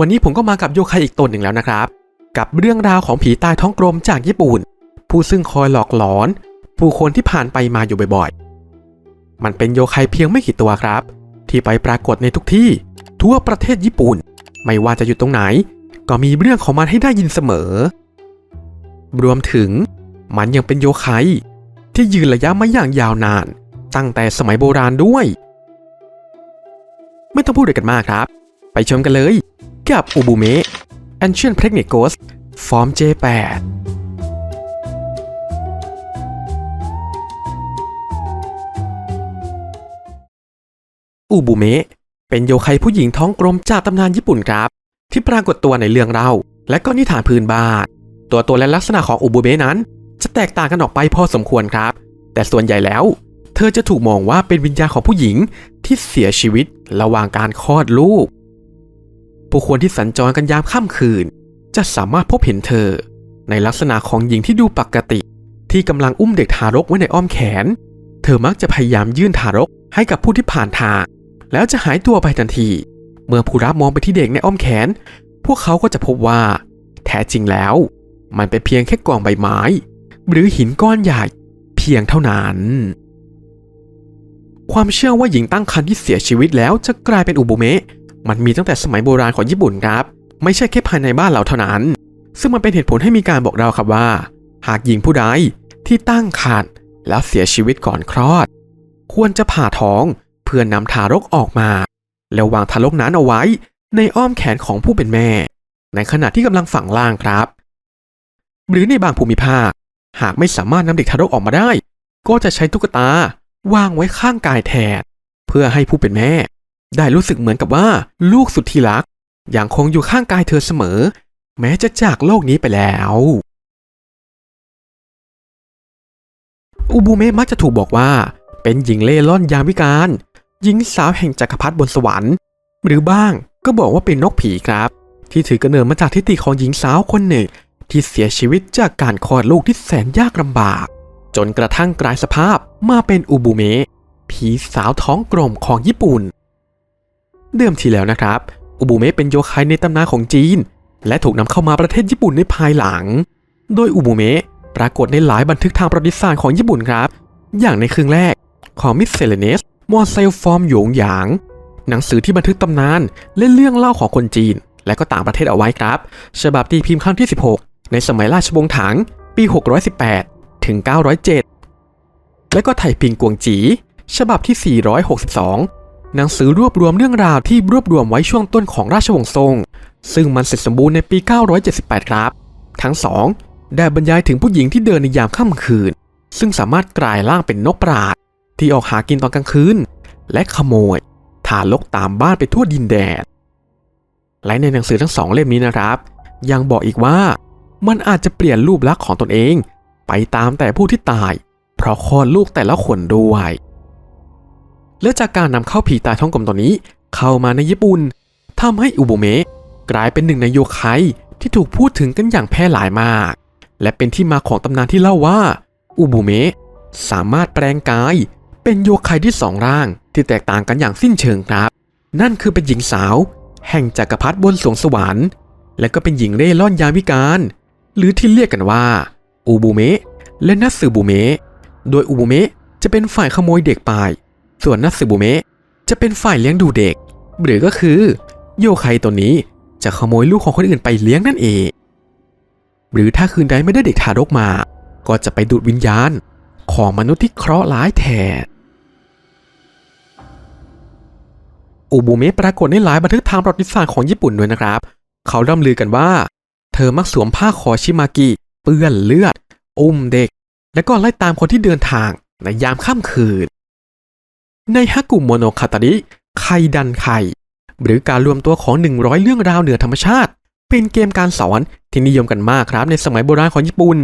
วันนี้ผมก็มากับโยคัยอีกตนหนึ่งแล้วนะครับ กับเรื่องราวของผีตายท้องกลมจากญี่ปุ่น ผู้ซึ่งคอยหลอกหลอน ผู้คนที่ผ่านไปมาอยู่บ่อยๆ มันเป็นโยคัยเพียงไม่กี่ตัวครับ ที่ไปปรากฏในทุกที่ ทั่วประเทศญี่ปุ่น ไม่ว่าจะอยู่ตรงไหน ก็มีเรื่องของมันให้ได้ยินเสมอ รวมถึงมันยังเป็นโยคัยที่ยืนระยะมาอย่างยาวนาน ตั้งแต่สมัยโบราณด้วย ไม่ต้องพูดอะไรกันมากครับ ไปชมกันเลย กับอุบุเมะ Ancient Pregnant Ghost Form J8 อุบุเมะเป็นโยคัยผู้หญิงท้องกลมจากตำนานญี่ปุ่นครับ ที่ปรากฏตัวในเรื่องเล่าและก็นิทานพื้นบ้านตัวตนและลักษณะของอุบุเมะนั้น จะแตกต่างกันออกไปพอสมควรครับ แต่ส่วนใหญ่แล้ว เธอจะถูกมองว่าเป็นวิญญาณของผู้หญิงที่เสียชีวิตระหว่างการคลอดลูก ผู้คนที่สัญจรกันยามค่ำคืน จะสามารถพบเห็นเธอ ในลักษณะของหญิงที่ดูปกติ ที่กำลังอุ้มเด็กทารกไว้ในอ้อมแขน เธอมักจะพยายามยื่นทารกให้กับผู้ที่ผ่านทาง แล้วจะหายตัวไปทันที เมื่อผู้รับมองไปที่เด็กในอ้อมแขน พวกเขาก็จะพบว่า แท้จริงแล้ว มันเป็นเพียงแค่กองใบไม้ หรือหินก้อนใหญ่เพียงเท่านั้นความเชื่อว่าหญิงตั้งครรภ์ที่เสียชีวิตแล้วจะกลายเป็นอุบุเมะ มันมีตั้งแต่สมัยโบราณของญี่ปุ่นครับ ไม่ใช่แค่ภายในบ้านเราเท่านั้น ซึ่งมันเป็นเหตุผลให้มีการบอกเราครับว่า หากหญิงผู้ใดที่ตั้งครรภ์แล้วเสียชีวิตก่อนคลอด ควรจะผ่าท้องเพื่อนนำทารกออกมา แล้ววางทารกนั้นเอาไว้ในอ้อมแขนของผู้เป็นแม่ ในขณะที่กำลังฝังล่างครับ หรือในบางภูมิภาค หากไม่สามารถนำเด็กทารกออกมาได้ ก็จะใช้ตุ๊กตาวางไว้ข้างกายแทนเพื่อให้ผู้เป็นแม่ ได้รู้สึกเหมือนกับว่าลูกสุดที่รักยังคงอยู่ข้างกายเธอเสมอ แม้จะจากโลกนี้ไปแล้วอุบุเมะมักจะถูกบอกว่า เป็นหญิงเล่ร่อนยามวิการ หญิงสาวแห่งจักรพรรดิบนสวรรค์ หรือบ้างก็บอกว่าเป็นนกผีครับ ที่ถือกำเนิดมาจากทิฏฐิของหญิงสาวคนหนึ่ง ที่เสียชีวิตจากการคลอดลูกที่แสนยากลำบาก จนกระทั่งกลายสภาพมาเป็นอุบุเมะผีสาวท้องกลมของญี่ปุ่น เดิมทีแล้วนะครับ อุบุเมะเป็นโยคัยในตำนานของจีน และถูกนำเข้ามาประเทศญี่ปุ่นในภายหลัง โดยอุบุเมะปรากฏในหลายบันทึกทางประวัติศาสตร์ของญี่ปุ่นครับ อย่างในครึ่งแรกของมิสเซเลเนสมอเซลฟอร์มหยงหยาง หนังสือที่บันทึกตำนานและเรื่องเล่าของคนจีน และก็ต่างประเทศเอาไว้ครับ ฉบับตีพิมพ์ครั้งที่ 16 ในสมัยราชวงศ์ถัง ปี 618 ถึง 907 และก็ไถพิงกวงจี ฉบับที่ 462 หนังสือรวบรวมเรื่องราวที่รวบรวมไว้ช่วงต้นของราชวงศ์ซ่งซึ่งมันเสร็จสมบูรณ์ในปี 978 ครับ ทั้งสองได้บรรยายถึงผู้หญิงที่เดินในยามค่ำคืน ซึ่งสามารถกลายร่างเป็นนกปราดที่ออกหากินตอนกลางคืน และขโมยทารกตามบ้านไปทั่วดินแดน และในหนังสือทั้งสองเล่มนี้นะครับ ยังบอกอีกว่ามันอาจจะเปลี่ยนรูปลักษณ์ของตนเอง ไปตามแต่ผู้ที่ตาย เพราะคลอดลูกแต่ละคนด้วย และจากการนำเข้าผีตายท้องกลมตัวนี้ เข้ามาในญี่ปุ่นทำให้อุบุเมะกลายเป็นหนึ่งในโยคัยที่ถูกพูดถึงกันอย่างแพร่หลายมาก และเป็นที่มาของตำนานที่เล่าว่า อุบุเมะสามารถแปลงกาย เป็นโยคัยที่สองร่างที่แตกต่างกันอย่างสิ้นเชิงครับ นั่นคือเป็นหญิงสาว แห่งจักรพรรดิบนสวงสวรรค์ และก็เป็นหญิงเร่ร่อนยามวิการ หรือที่เรียกกันว่าอูบูเมะและนัตสึบูเมะโดยอูบูเมะจะเป็นฝ่ายขโมยเด็กไป ส่วนนัตสึบูเมะจะเป็นฝ่ายเลี้ยงดูเด็ก หรือก็คือโยคัยตัวนี้จะขโมยลูกของคนอื่นไปเลี้ยงนั่นเอง หรือถ้าคืนใดไม่ได้เด็กทารกมา ก็จะไปดูดวิญญาณของมนุษย์ที่เคราะห์ร้ายแทนอุบุเมะปรากฏในหลายบันทึกทางประวัติศาสตร์ของญี่ปุ่นด้วยนะครับ เขาร่ำลือกันว่า เธอมักสวมผ้าคอชิมากิเปื้อนเลือด อุ้มเด็ก และก็ไล่ตามคนที่เดินทางในยามค่ำคืน ในฮักกุโมโนคาตาริไคดันไคหรือการรวมตัวของ 100 เรื่องราวเหนือธรรมชาติ เป็นเกมการสอนที่นิยมกันมากครับในสมัยโบราณของญี่ปุ่น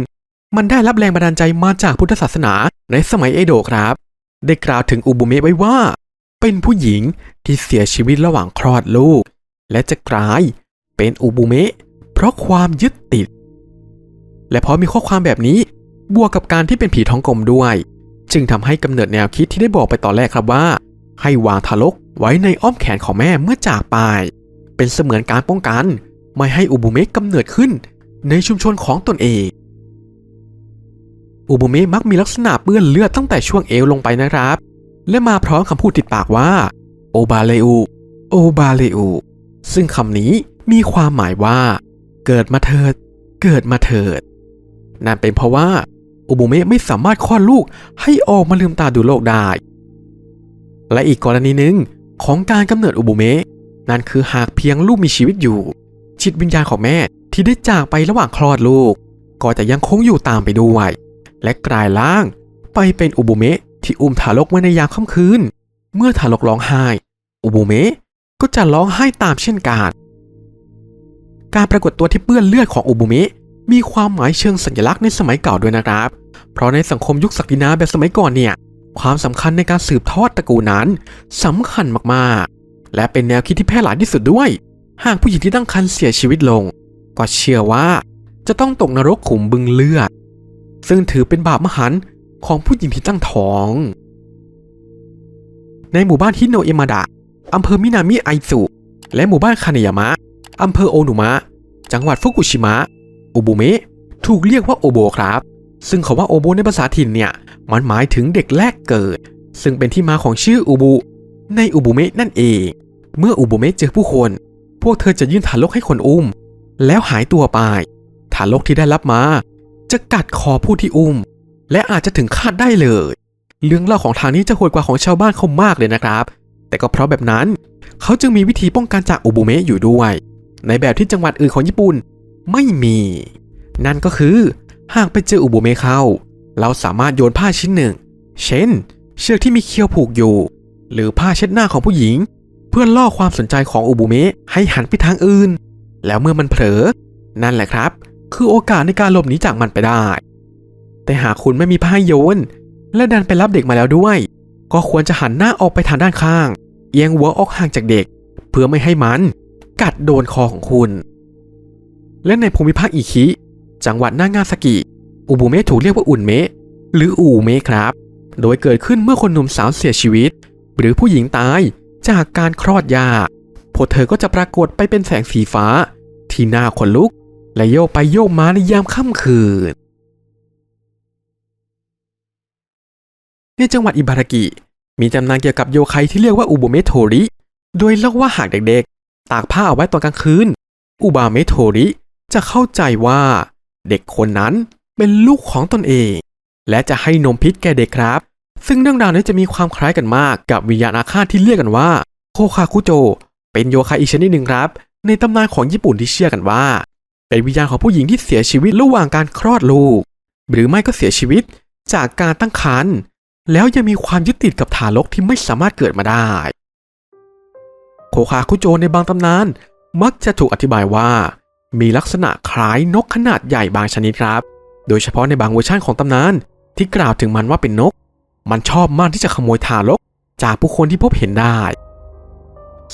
มันได้รับแรงบันดาลใจมาจากพุทธศาสนาในสมัยเอโดะครับ ได้กล่าวถึงอุบุเมะไว้ว่า เป็นผู้หญิงที่เสียชีวิตระหว่างคลอดลูก และจะกลายเป็นอุบุเมะเพราะความยึดติด และเพราะมีข้อความแบบนี้บวกกับการที่เป็นผีท้องกลมด้วย จึงทำให้กำเนิดแนวคิดที่ได้บอกไปตอนแรกครับว่า ให้วางทารกไว้ในอ้อมแขนของแม่เมื่อจากไป เป็นเสมือนการป้องกัน ไม่ให้อุบุเมะกำเนิดขึ้น ในชุมชนของตนเองอุบุเมะมักมีลักษณะเปื้อนเลือดตั้งแต่ช่วงเอวลงไปนะครับ และมาพร้อมคำพูดติดปากว่า โอบาเลอุโอบาเลอุซึ่งคำนี้มีความหมายว่า เกิดมาเถิด เกิดมาเถิด นั่นเป็นเพราะว่า อุบุเมะไม่สามารถคลอดลูกให้ออกมาลืมตาดูโลกได้ และอีกกรณีหนึ่งของการกำเนิดอุบุเมะนั่นคือหากเพียงลูกมีชีวิตอยู่ จิตวิญญาณของแม่ที่ได้จากไประหว่างคลอดลูก ก็จะยังคงอยู่ตามไปด้วย และกลายร่างไปเป็นอุบุเมะที่อุ้มทารกไว้ในยามค่ำคืน เมื่อทารกร้องไห้ อุบุเมะก็จะร้องไห้ตามเช่นกัน การปรากฏตัวที่เปื้อนเลือดของอุบุเมะ มีความหมายเชิงสัญลักษณ์ในสมัยเก่าด้วยนะครับ เพราะในสังคมยุคศักดินาแบบสมัยก่อนเนี่ย ความสำคัญในการสืบทอดตระกูลนั้นสำคัญมากๆ และเป็นแนวคิดที่แพร่หลายที่สุดด้วย หากผู้หญิงที่ตั้งครรภ์เสียชีวิตลง ก็เชื่อว่า จะต้องตกนรกขุมบึงเลือด ซึ่งถือเป็นบาปมหันต์ของผู้หญิงที่ตั้งท้อง ในหมู่บ้านฮิโนเอมาดะอำเภอมินามิไอซุและหมู่บ้านคาเนยามะอำเภอโอนุมะ จังหวัดฟุกุชิมะ อุบุเมะถูกเรียกว่าโอโบครับ ซึ่งคาว่าโอโบในภาษาถิ่นเนี่ย มันหมายถึงเด็กแรกเกิด ซึ่งเป็นที่มาของชื่ออุบุในอุบุเมะนั่นเอง เมื่ออุบุเมะเจอผู้คน พวกเธอจะยื่นทารกให้คนอุ้ม แล้วหายตัวไป ทารกที่ได้รับมา จะกัดคอผู้ที่อุ้ม และอาจจะถึงคาดได้เลย เรื่องเล่าของทางนี้จะโหดกว่าของชาวบ้านเขามากเลยนะครับ แต่ก็เพราะแบบนั้น เขาจึงมีวิธีป้องกันจากอุบุเมะอยู่ด้วย ในแบบที่จังหวัดอื่นของญี่ปุ่น ไม่มี นั่นก็คือ หากไปเจออุบุเมะเข้า เราสามารถโยนผ้าชิ้นหนึ่ง เช่น เชือกที่มีเคี้ยวผูกอยู่ หรือผ้าเช็ดหน้าของผู้หญิง เพื่อล่อความสนใจของอุบุเมะให้หันไปทางอื่น แล้วเมื่อมันเผลอ นั่นแหละครับ คือโอกาสในการหลบหนีจากมันไปได้ แต่หากคุณไม่มีผ้าโยน และดันไปรับเด็กมาแล้วด้วย ก็ควรจะหันหน้าออกไปทางด้านข้าง เอียงหัวออกห่างจากเด็ก เพื่อไม่ให้มัน กัดโดนคอของคุณ และในภูมิภาคอิคิจังหวัดนางาซากิ อุบุเมะถูกเรียกว่าอุ่นเมะหรืออูเมะครับ โดยเกิดขึ้นเมื่อคนหนุ่มสาวเสียชีวิต หรือผู้หญิงตายจากการคลอดยากพวกเธอก็จะปรากฏไปเป็นแสงสีฟ้า ที่หน้าขนลุก และโยกไปโยกมาในยามค่ำคืน ในจังหวัดอิบารากิ มีตำนานเกี่ยวกับโยไคที่เรียกว่าอุบุเมะโทริ โดยเล่าว่าหากเด็กๆ ตากผ้าเอาไว้ตอนกลางคืน อุบาเมะโทริ จะเข้าใจว่าเด็กคนนั้นเป็นลูกของตนเอง และจะให้นมพิษแก่เด็กครับ ซึ่งเรื่องราวนี้จะมีความคล้ายกันมากกับวิญญาณอาฆาตที่เรียกกันว่า โคคาคุโจ เป็นโยคะอีกชนิดหนึ่งครับ ในตำนานของญี่ปุ่นที่เชื่อกันว่า เป็นวิญญาณของผู้หญิงที่เสียชีวิตระหว่างการคลอดลูก หรือไม่ก็เสียชีวิตจากการตั้งครรภ์แล้วยังมีความยึดติดกับทารกที่ไม่สามารถเกิดมาได้ โคคาคุโจในบางตำนานมักจะถูกอธิบายว่า มีลักษณะคล้ายนกขนาดใหญ่บางชนิดครับ โดยเฉพาะในบางเวอร์ชันของตำนาน ที่กล่าวถึงมันว่าเป็นนก มันชอบมากที่จะขโมยทารก จากผู้คนที่พบเห็นได้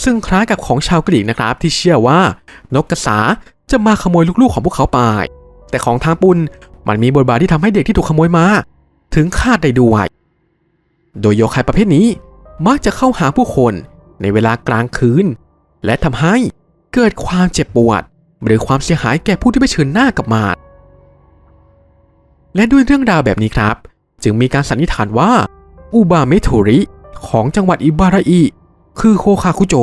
ซึ่งคล้ายกับของชาวกรีกนะครับที่เชื่อว่า นกกระสาจะมาขโมยลูกๆของพวกเขาไป แต่ของทางปุนมันมีบทบาทที่ทำให้เด็กที่ถูกขโมยมา ถึงคาดได้ด้วย โดยโยคายประเภทนี้ มักจะเข้าหาผู้คนในเวลากลางคืน และทำให้เกิดความเจ็บปวด หรือความเสียหายแก่ผู้ที่ไปเชิญหน้ากับมารและด้วยเรื่องราวแบบนี้ครับ จึงมีการสันนิษฐานว่า อุบาเมโทริ ของจังหวัดอิบาราอิคือโคคาคุโจ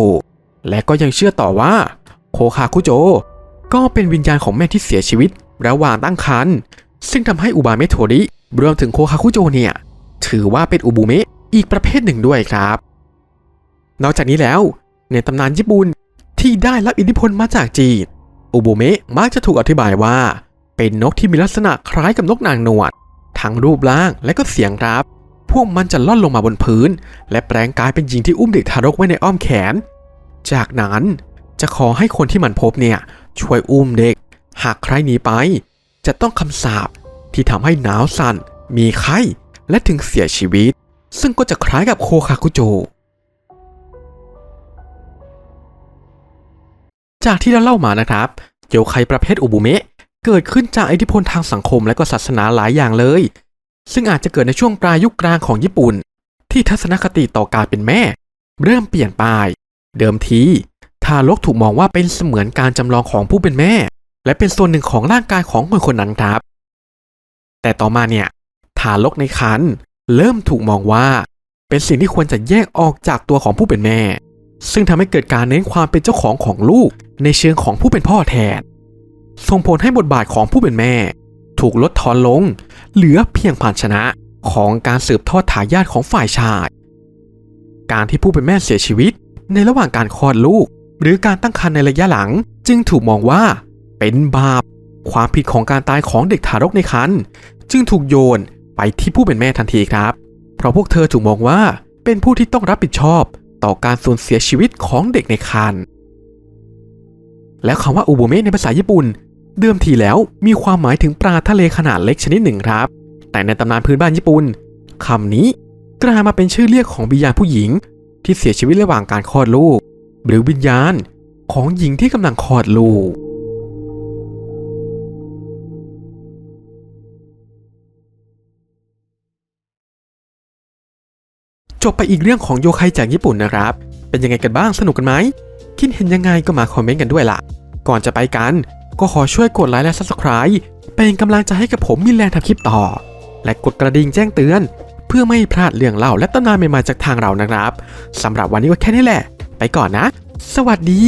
และก็ยังเชื่อต่อว่า โคคาคุโจ ก็เป็นวิญญาณของแม่ที่เสียชีวิต ระหว่างตั้งครรภ์ซึ่งทำให้อุบาเมโทริรวมถึงโคคาคุโจเนี่ย ถือว่าเป็นอุบุเมะอีกประเภทหนึ่งด้วยครับ นอกจากนี้แล้วในตำนานญี่ปุ่นที่ได้รับอิทธิพลมาจากจีน อุบุเมะมักจะถูกอธิบายว่า เป็นนกที่มีลักษณะคล้ายกับนกนางนวลทั้งรูปร่างและก็เสียงครับ พวกมันจะล่อนลงมาบนพื้น และแปลงกายเป็นหญิงที่อุ้มเด็กทารกไว้ในอ้อมแขน จากนั้นจะขอให้คนที่มันพบเนี่ยช่วยอุ้มเด็ก หากใครหนีไป จะต้องคำสาปที่ทำให้หนาวสั่น มีไข้ และถึงเสียชีวิต ซึ่งก็จะคล้ายกับโคคาคุโจ จากที่เราเล่ามานะครับโยไคประเภทอุบุเมะเกิดขึ้นจากอิทธิพลทางสังคมและก็ศาสนาหลายอย่างเลย ซึ่งอาจจะเกิดในช่วงปลายยุคกลางของญี่ปุ่น ที่ทัศนคติต่อการเป็นแม่ เริ่มเปลี่ยนไป เดิมทีทารกถูกมองว่าเป็นเสมือนการจำลองของผู้เป็นแม่ และเป็นส่วนหนึ่งของร่างกายของคนคนนั้นครับ แต่ต่อมาเนี่ยทารกในครรภ์เริ่มถูกมองว่า เป็นสิ่งที่ควรจะแยกออกจากตัวของผู้เป็นแม่ ซึ่งทำให้เกิดการเน้นความเป็นเจ้าของของลูกในเชิงของผู้เป็นพ่อแทน ส่งผลให้บทบาทของผู้เป็นแม่ ถูกลดทอนลง เหลือเพียงภานชนะของการสืบทอดทายาทของฝ่ายชาย การที่ผู้เป็นแม่เสียชีวิต ในระหว่างการคลอดลูก หรือการตั้งครรภ์ในระยะหลัง จึงถูกมองว่า เป็นบาป ความผิดของการตายของเด็กทารกในครรภ์จึงถูกโยนไปที่ผู้เป็นแม่ทันทีครับ เพราะพวกเธอถูกมองว่าเป็นผู้ที่ต้องรับผิดชอบ ต่อการสูญเสียชีวิตของเด็กในครรภ์และคำว่าอุบุเมะในภาษาญี่ปุ่น เดิมทีแล้วมีความหมายถึงปลาทะเลขนาดเล็กชนิดหนึ่งครับ แต่ในตำนานพื้นบ้านญี่ปุ่นคำนี้กลายมาเป็นชื่อเรียกของวิญญาณผู้หญิง ที่เสียชีวิตระหว่างการคลอดลูก หรือวิญญาณของหญิงที่กำลังคลอดลูก จบไปอีกเรื่องของโยคัยจากญี่ปุ่นนะครับ เป็นยังไงกันบ้างสนุกกันไหม คิดเห็นยังไงก็มาคอมเมนต์กันด้วยล่ะ ก่อนจะไปกัน ก็ขอช่วยกดไลค์และ Subscribe เป็นกำลังใจให้กับผมมีแรงทำคลิปต่อ และกดกระดิ่งแจ้งเตือน เพื่อไม่พลาดเรื่องเล่าและตำนานใหม่ๆจากทางเรานะครับสำหรับวันนี้ก็แค่นี้แหละ ไปก่อนนะ สวัสดี